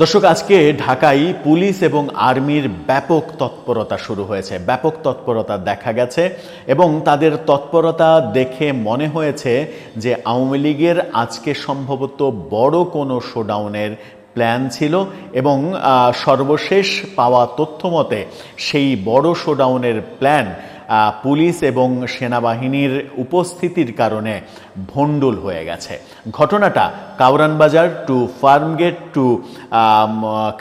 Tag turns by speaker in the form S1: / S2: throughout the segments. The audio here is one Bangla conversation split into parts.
S1: দর্শক, আজকে ঢাকায় পুলিশ এবং আর্মির ব্যাপক তৎপরতা শুরু হয়েছে। ব্যাপক তৎপরতা দেখা গেছে এবং তাদের তৎপরতা দেখে মনে হয়েছে যে আওয়ামী লীগের আজকে সম্ভবত বড় কোনো শোডাউনের প্ল্যান ছিল এবং সর্বশেষ পাওয়া তথ্য মতে সেই বড় শোডাউনের প্ল্যান পুলিশ এবং সেনাবাহিনীর উপস্থিতির কারণে ভণ্ডুল হয়ে গেছে। ঘটনাটা কাউরান বাজার টু ফার্মগেট টু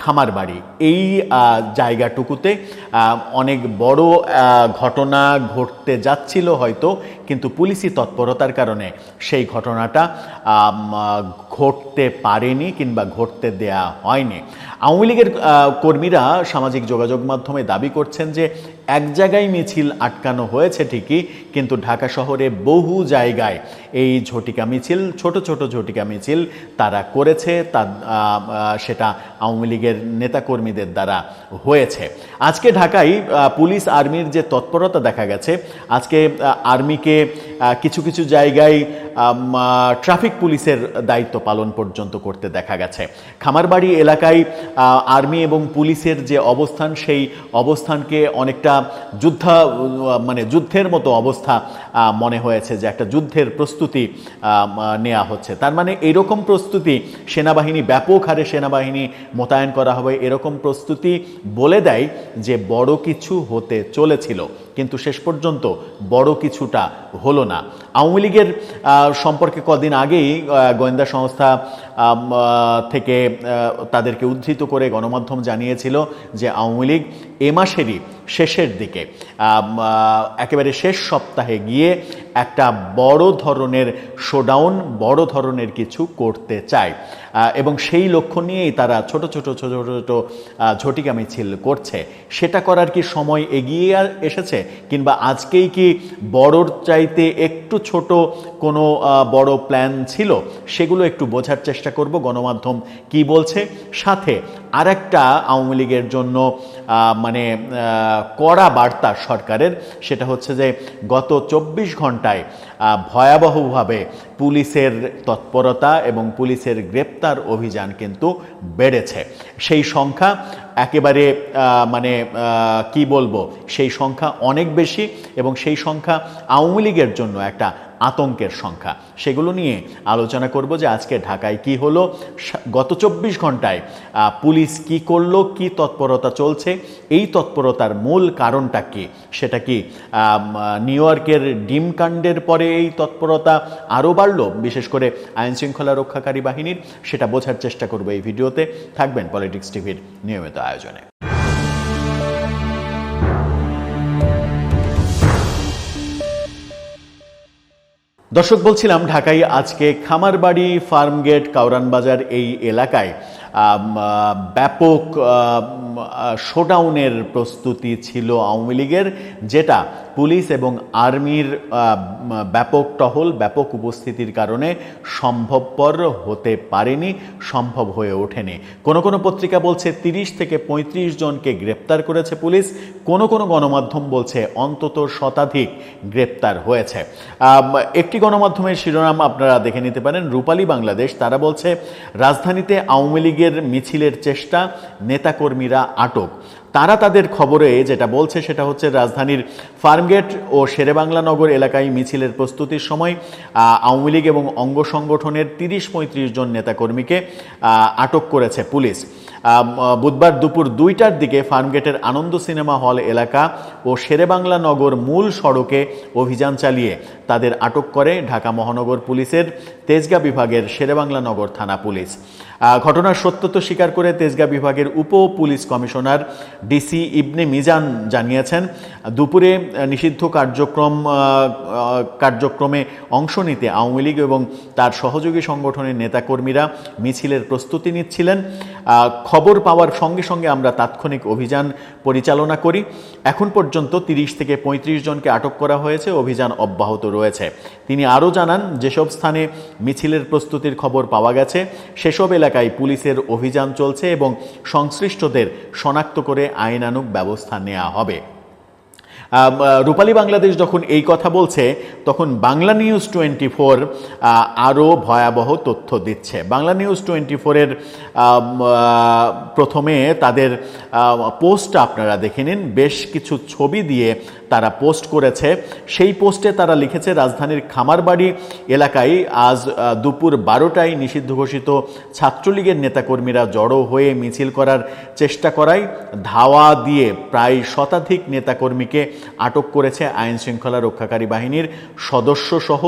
S1: খামারবাড়ি। এই জায়গাটুকুতে অনেক বড় ঘটনা ঘটতে যাচ্ছিল হয়তো, কিন্তু পুলিশি তৎপরতার কারণে সেই ঘটনাটা ঘটতে পারেনি কিংবা ঘটতে দেয়া হয়নি। আওয়ামী লীগের কর্মীরা সামাজিক যোগাযোগ মাধ্যমে দাবি করছেন যে এক জায়গায় মিছিল আটকানো হয়েছে ঠিকই, কিন্তু ঢাকা শহরে বহু জায়গায় এই ঝটিকা মিছিল, ছোট ছোট ঝটিকা মিছিল তারা করেছে, তা সেটা আওয়ামী লীগের নেতাকর্মীদের দ্বারা হয়েছে। আজকে ঢাকায় পুলিশ আর্মির যে তৎপরতা দেখা গেছে, আজকে আর্মিকে কিছু কিছু জায়গায় ট্রাফিক পুলিশের দায়িত্ব পালন পর্যন্ত করতে দেখা গেছে। খামারবাড়ি এলাকায় আর্মি এবং পুলিশের যে অবস্থান, সেই অবস্থানকে অনেকটা যুদ্ধা মানে যুদ্ধের মতো অবস্থা মনে হয়েছে যে একটা যুদ্ধের প্রস্তুতি নেওয়া হচ্ছে। তার মানে এরকম প্রস্তুতি সেনাবাহিনী, ব্যাপক হারে সেনাবাহিনী মোতায়েন করা হবে, এরকম প্রস্তুতি বলে দেয় যে বড় কিছু হতে চলেছিল। কিন্তু শেষ পর্যন্ত বড় কিছুটা হলো না। আওয়ামী লীগের সম্পর্কে কদিন আগেই গোয়েন্দা সংস্থা থেকে তাদেরকে উদ্ধৃত করে গণমাধ্যম জানিয়েছিল যে আওয়ামী লীগ এ মাসেরই শেষের দিকে। একেবারে শেষ সপ্তাহে গিয়ে একটা বড় ধরনের শোডাউন বড় ধরনের কিছু করতে চায়। এবং সেই লক্ষ্য নিয়েই তারা ছোট ছোট ছোট ছোট ঝটিকা মিছিল করছে। সেটা করার কি সময় এগিয়ে এসেছে? কিংবা আজকেই কি বড়র চাইতে একটু ছোট কোনো বড় প্ল্যান ছিল? সেগুলো একটু বোঝার চেষ্টা করব। গণমাধ্যম কি বলছে? সাথে আরেকটা আওয়ামী লীগের জন্য মানে কড়া বার্তা সরকারের, সেটা হচ্ছে যে গত চব্বিশ ঘন্টায় ভয়াবহভাবে পুলিশের তৎপরতা এবং পুলিশের গ্রেপ্তার অভিযান কিন্তু বেড়েছে। সেই সংখ্যা একেবারে মানে কি বলব? সেই সংখ্যা অনেক বেশি এবং সেই সংখ্যা আওয়ামী লীগের জন্য একটা আতঙ্কের সংখ্যা। সেগুলো নিয়ে আলোচনা করব যে আজকে ঢাকায় কি হলো। গত চব্বিশ ঘন্টায় পুলিশ কি করল, কি তৎপরতা চলছে, এই তৎপরতার মূল কারণটা কি? সেটা কি নিউ ইয়র্কের ডিম কাণ্ডের পরে এই তৎপরতা আরও বাড়লো? বিশেষ করে আইন শৃঙ্খলা রক্ষাকারী বাহিনীর, সেটা বোঝার চেষ্টা করব এই ভিডিওতে। থাকবেন পলিটিক্স টিভির নিয়মিত আয়োজনে। দর্শক, বলছিলাম ঢাকায় আজকে খামারবাড়ি, ফার্মগেট কাউরান বাজার এই এলাকায় ব্যাপক শোডাউনের প্রস্তুতি ছিল আওয়ামী লীগের, যেটা পুলিশ এবং আর্মির ব্যাপক টহল, ব্যাপক উপস্থিতির কারণে সম্ভবপর হতে পারেনি, সম্ভব হয়ে ওঠেনি। কোনো কোনো পত্রিকা বলছে তিরিশ থেকে পঁয়ত্রিশ জনকে গ্রেপ্তার করেছে পুলিশ, কোনো কোনো গণমাধ্যম বলছে অন্তত শতাধিক গ্রেপ্তার হয়েছে। একটি গণমাধ্যমের শিরোনাম আপনারা দেখে নিতে পারেন, রূপালী বাংলাদেশ। তারা বলছে, রাজধানীতে আওয়ামী লীগের মিছিলের চেষ্টা, নেতাকর্মীরা আটক। তারা তাদের খবরে যেটা বলছে সেটা হচ্ছে রাজধানীর ফার্মগেট ও শেরেবাংলা নগর এলাকায় মিছিলের প্রস্তুতির সময় আওয়ামী লীগ এবং অঙ্গ সংগঠনের তিরিশ পঁয়ত্রিশ জন নেতাকর্মীকে আটক করেছে পুলিশ। বুধবার দুপুর দুইটার দিকে ফার্মগেটের আনন্দ সিনেমা হল এলাকা ও শেরেবাংলা নগর মূল সড়কে অভিযান চালিয়ে তাদের আটক করে ঢাকা মহানগর পুলিশের তেজগাঁ বিভাগের শেরেবাংলা নগর থানা পুলিশ। ঘটনার সত্যতা স্বীকার করে তেজগা বিভাগের উপ police commissioner DC Ibne Mizan জানিয়েছেন, দুপুরে নিষিদ্ধ কার্যক্রম কার্যক্রমে অংশ নিতে আওয়ামী লীগ এবং তার সহযোগী সংগঠনের নেতাকর্মীরা মিছিলের প্রস্তুতি নিচ্ছিলেন। খবর পাওয়ার সঙ্গে সঙ্গে আমরা তাৎক্ষণিক অভিযান পরিচালনা করি। এখন পর্যন্ত তিরিশ থেকে পঁয়ত্রিশ জনকে আটক করা হয়েছে, অভিযান অব্যাহত রয়েছে। তিনি আরও জানান, যেসব স্থানে মিছিলের প্রস্তুতির খবর পাওয়া গেছে। সেসব এলাকায় পুলিশের অভিযান চলছে এবং সংশ্লিষ্টদের শনাক্ত করে আইনানুগ ব্যবস্থা নেওয়া হবে। রূপালী বাংলাদেশ যখন এই কথা বলছে, তখন বাংলা নিউজ টোয়েন্টি ফোর আরও ভয়াবহ তথ্য দিচ্ছে। বাংলা নিউজ টোয়েন্টি ফোরের প্রথমে তাদের পোস্ট আপনারা দেখে নিন। বেশ কিছু ছবি দিয়ে তারা পোস্ট করেছে। সেই পোস্টে তারা লিখেছে, রাজধানীর খামারবাড়ি এলাকায় আজ দুপুর বারোটায় নিষিদ্ধ ঘোষিত ছাত্রলীগের নেতাকর্মীরা জড়ো হয়ে মিছিল করার চেষ্টা করায় ধাওয়া দিয়ে প্রায় শতাধিক নেতাকর্মীকে আটক করেছে আইন শৃঙ্খলা রক্ষাকারী বাহিনীর সদস্যসহ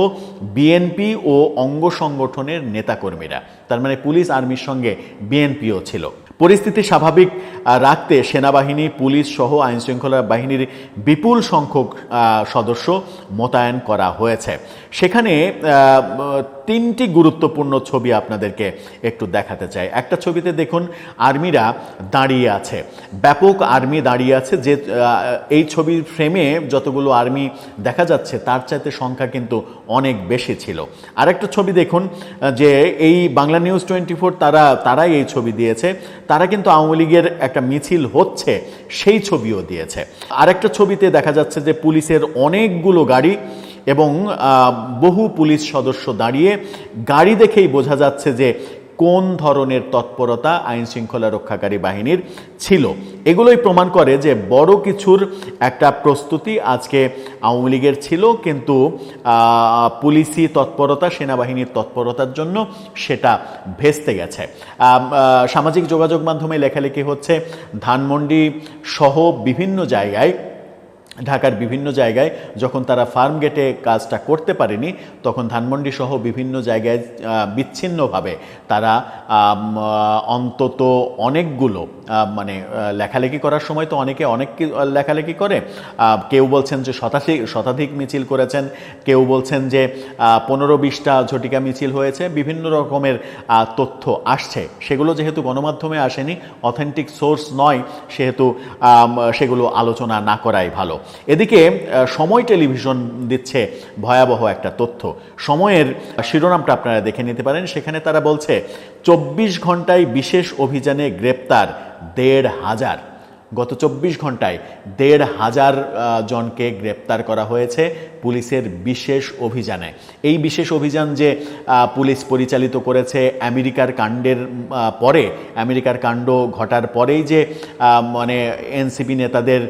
S1: বিএনপি ও অঙ্গ সংগঠনের নেতাকর্মীরা। তার মানে পুলিশ, আর্মির সঙ্গে বিএনপিও ছিল। পরিস্থিতি স্বাভাবিক রাখতে সেনাবাহিনী, পুলিশ সহ আইন শৃঙ্খলা বাহিনীর বিপুল সংখ্যক সদস্য মোতায়েন করা হয়েছে। সেখানে তিনটি গুরুত্বপূর্ণ ছবি আপনাদেরকে একটু দেখাতে চাই। একটা ছবিতে দেখুন, আর্মিরা দাঁড়িয়ে আছে। ব্যাপক আর্মি দাঁড়িয়ে আছে যে এই ছবির ফ্রেমে যতগুলো আর্মি দেখা যাচ্ছে, তার চাইতে সংখ্যা কিন্তু অনেক বেশি ছিল। আরেকটা ছবি দেখুন যে এই বাংলা নিউজ টোয়েন্টি ফোর তারা, তারাই এই ছবি দিয়েছে। তারা কিন্তু আওয়ামী লীগের একটা মিছিল হচ্ছে, সেই ছবিও দিয়েছে। আরেকটা ছবিতে দেখা যাচ্ছে যে পুলিশের অনেকগুলো গাড়ি এবং বহু পুলিশ সদস্য দাঁড়িয়ে গাড়ি দেখেই বোঝা যাচ্ছে যে কোন ধরনের তৎপরতা আইন শৃঙ্খলা রক্ষাকারী বাহিনীর ছিল। এগুলোই প্রমাণ করে যে বড় কিছুর একটা প্রস্তুতি আজকে আওয়ামী লীগের ছিল, কিন্তু পুলিশি তৎপরতা, সেনাবাহিনীর তৎপরতার জন্য সেটা ভেস্তে গেছে। সামাজিক যোগাযোগ মাধ্যমে লেখালেখি হচ্ছে, ধানমন্ডি সহ বিভিন্ন জায়গায় ঢাকার বিভিন্ন জায়গায় যখন তারা ফার্ম গেটে কাজটা করতে পারেনি, তখন ধানমন্ডি সহ বিভিন্ন জায়গায় বিচ্ছিন্নভাবে তারা অন্তত অনেকগুলো মানে লেখালেখি করার সময় তো অনেকে অনেক লেখালেখি করে। কেউ বলছেন যে শতাধিক শতাধিক মিছিল করেছেন, কেউ বলছেন যে পনেরো বিশটা ঝটিকা মিছিল হয়েছে, বিভিন্ন রকমের তথ্য আসছে। সেগুলো যেহেতু গণমাধ্যমে আসেনি, অথেন্টিক সোর্স নয়, সেহেতু সেগুলো আলোচনা না করাই ভালো। এদিকে সময় টেলিভিশন দিচ্ছে ভয়াবহ একটা তথ্য। সময়ের শিরোনামটা আপনারা দেখে নিতে পারেন। সেখানে তারা বলছে, চব্বিশ ঘন্টায় বিশেষ অভিযানে গ্রেপ্তার দেড় হাজার। গত চব্বিশ ঘন্টায় দেড় হাজার জনকে গ্রেপ্তার করা হয়েছে। পুলিশের বিশেষ অভিযানে। এই বিশেষ অভিযান যে পুলিশ পরিচালিত করেছে আমেরিকার কাণ্ডের পরে, আমেরিকার কাণ্ড ঘটার পরেই যে মানে এনসিপি নেতাদের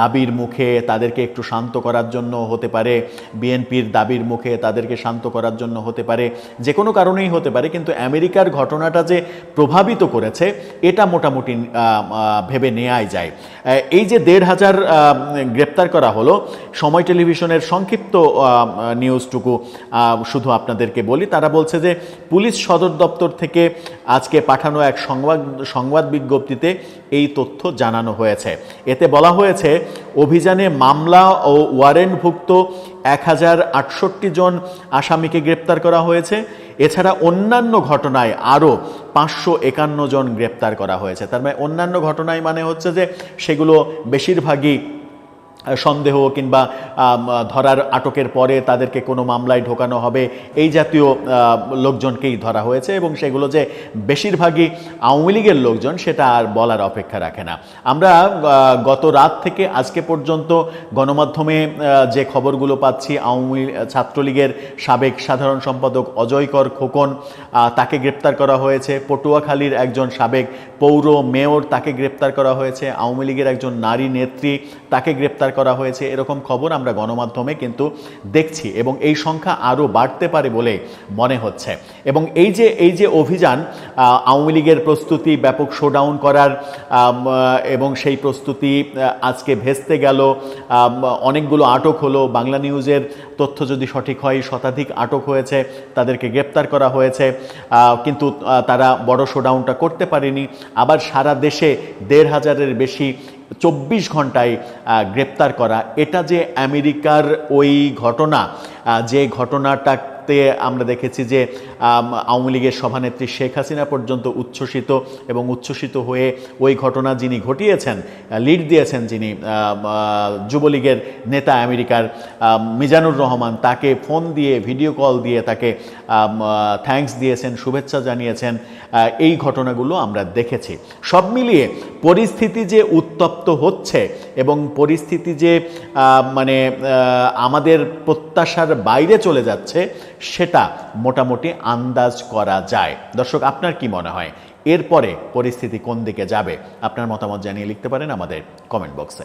S1: দাবির মুখে তাদেরকে একটু শান্ত করার জন্য হতে পারে, বিএনপির দাবির মুখে তাদেরকে শান্ত করার জন্য হতে পারে, যে কোনো কারণেই হতে পারে, কিন্তু আমেরিকার ঘটনাটা যে প্রভাবিত করেছে, এটা মোটামুটি ভেবে নেওয়াই যায়। এই যে দেড় হাজার গ্রেপ্তার করা হলো, সময় টেলিভিশনের সংক্ষিপ্ত নিউজটুকু শুধু আপনাদেরকে বলি। তারা বলছে যে, পুলিশ সদর দপ্তর থেকে আজকে পাঠানো এক সংবাদ সংবাদ বিজ্ঞপ্তিতে এই তথ্য জানানো হয়েছে। এতে বলা হয়েছে, অভিযানে মামলা ও ওয়ারেন্টভুক্ত এক হাজার আটষট্টি জন আসামিকে গ্রেপ্তার করা হয়েছে। এছাড়া অন্যান্য ঘটনায় আরও পাঁচশো একান্ন জন গ্রেপ্তার করা হয়েছে। তার মানে অন্যান্য ঘটনায় মানে হচ্ছে যে, সেগুলো বেশিরভাগই সন্দেহ কিংবা ধরার আটকের পরে তাদেরকে কোনো মামলায় ঢোকানো হবে, এই জাতীয় লোকজনকেই ধরা হয়েছে এবং সেগুলো যে বেশিরভাগই আওয়ামী লীগের লোকজন সেটা আর বলার অপেক্ষা রাখে না। আমরা গত রাত থেকে আজকে পর্যন্ত গণমাধ্যমে যে খবরগুলো পাচ্ছি, আওয়ামী ছাত্রলীগের সাবেক সাধারণ সম্পাদক অজয়কর খোকন তাকে গ্রেপ্তার করা হয়েছে। পটুয়াখালীর একজন সাবেক পৌর মেয়র তাকে গ্রেপ্তার করা হয়েছে, আওয়ামী লীগের একজন নারী নেত্রী তাকে গ্রেপ্তার করা হয়েছে, এরকম খবর আমরা গণমাধ্যমে কিন্তু দেখছি এবং এই সংখ্যা আরও বাড়তে পারে বলে মনে হচ্ছে। এবং এই যে এই যে অভিযান আওয়ামী লীগের প্রস্তুতি ব্যাপক শোডাউন করার এবং সেই প্রস্তুতি আজকে ভেস্তে গেল অনেকগুলো আটক হলো, বাংলা নিউজের তথ্য যদি সঠিক হয়, শতাধিক আটক হয়েছে, তাদেরকে গ্রেপ্তার করা হয়েছে কিন্তু তারা বড় শোডাউনটা করতে পারেনি। আবার সারা দেশে দেড় হাজারের বেশি চব্বিশ ঘন্টায় গ্রেপ্তার করা। এটা যে আমেরিকার ওই ঘটনা যে ঘটনাটাতে আমরা দেখেছি যে আওয়ামী লীগের সভানেত্রী শেখ হাসিনা পর্যন্ত উচ্ছ্বসিত এবং উচ্ছ্বসিত হয়ে ওই ঘটনা যিনি ঘটিয়েছেন লিড দিয়েছেন যিনি যুবলীগের নেতা আমেরিকার মিজানুর রহমান, তাকে ফোন দিয়ে, ভিডিও কল দিয়ে তাকে থ্যাঙ্কস দিয়েছেন, শুভেচ্ছা জানিয়েছেন এই ঘটনাগুলো আমরা দেখেছি। সব মিলিয়ে পরিস্থিতি যে উত্তপ্ত হচ্ছে এবং পরিস্থিতি যে মানে আমাদের প্রত্যাশার বাইরে চলে যাচ্ছে, সেটা মোটামুটি আন্দাজ করা যায়। দর্শক, আপনার কি মনে হয়? এরপরে পরিস্থিতি কোন দিকে যাবে? আপনার মতামত জানিয়ে লিখতে পারেন আমাদের কমেন্ট বক্সে